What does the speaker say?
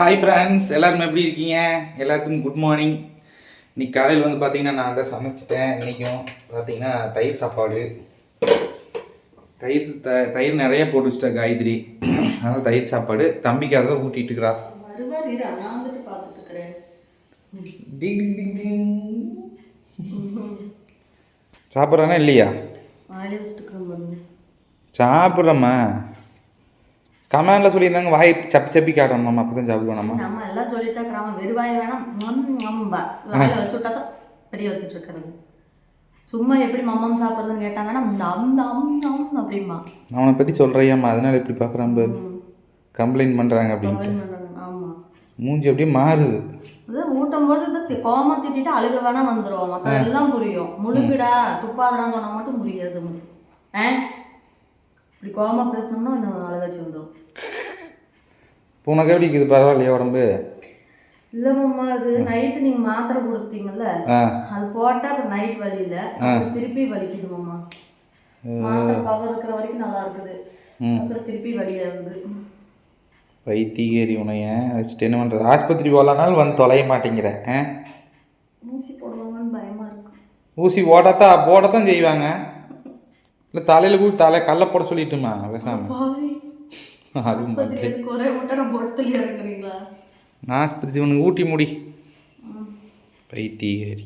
Hi friends எல்லாரும் எப்படி இருக்கீங்க? எல்லாத்துக்கும் குட் மார்னிங் இன்னைக்கு காலையில் வந்து பார்த்தீங்கன்னா நான் தான் சமைச்சிட்டேன். இன்றைக்கும் பார்த்தீங்கன்னா தயிர் சாப்பாடு. தயிர் த தயிர் நிறைய போட்டு வச்சிட்டேன் காயத்ரி. அதனால் தயிர் சாப்பாடு. தம்பிக்கு அதை தான் ஊட்டிட்டு இருக்கிறா சாப்பிட்றானா இல்லையா? சாப்பிட்றம்மா. கமெண்டில் சொல்லியிருந்தாங்க வாய் சப்பி சப்பி காட்டணும் அப்போ தான் சாப்பிடுவோம் நம்ம நம்ம எல்லாம் சொல்லிட்டு இருக்கிறாம வெறுவாய் வேணாம் ம், அம்பா வாயில வச்சு விட்டா தான் பெரிய வச்சுட்டு இருக்கிறது. சும்மா எப்படி மம்மம் சாப்பிட்றதுன்னு கேட்டாங்கன்னா அம் அம் அம் அப்படிமா அவனை பற்றி சொல்கிறியாம்மா அதனால் எப்படி பார்க்குறான் பாரு. கம்ப்ளைண்ட் பண்ணுறாங்க அப்படின்ட்டு. ஆமா. மூஞ்சி அப்படியே மாறுது. அது ஊட்டும் போது இது கோமா திட்டிட்டு அழுக வேணா வந்துடும் மற்ற எல்லாம் புரியும் முழுங்குடா துப்பாதடான்னு சொன்னா மட்டும் புரியாது. ஆ? இப்படி கோமா பேசணும்னா இன்னும் அழுகாச்சு வந்துடும் இப்போ உனக்கு எப்படி இருக்குது? பரவாயில்லையா உடம்பு? இல்லை மாமா அது நைட்டு நீங்கள் மாத்திரை கொடுத்தீங்கல்ல அது போட்டால் அப்புறம் நைட் வலியில திருப்பி வலிக்குது மாமா. மாத்திரை பவர் இருக்கிற வரைக்கும் நல்லா இருக்குது. அப்புறம் திருப்பி வலியா இருக்குது வைத்தியரி உனைய வச்சுட்டு என்ன பண்ணுறது ஆஸ்பத்திரி போகலானாலும் வந்து தொலைய மாட்டேங்கிற ஊசி போடுவாங்கன்னு பயமா இருக்கு. ஊசி ஓடத்தான் போடத்தான் செய்வாங்க. இல்லை தலையில் கூட தலை கல்லை போட சொல்லிட்டுமா பேசாம? ஆஸ்பத்திரி உனக்கு ஊட்டி முடி. வைத்தியரி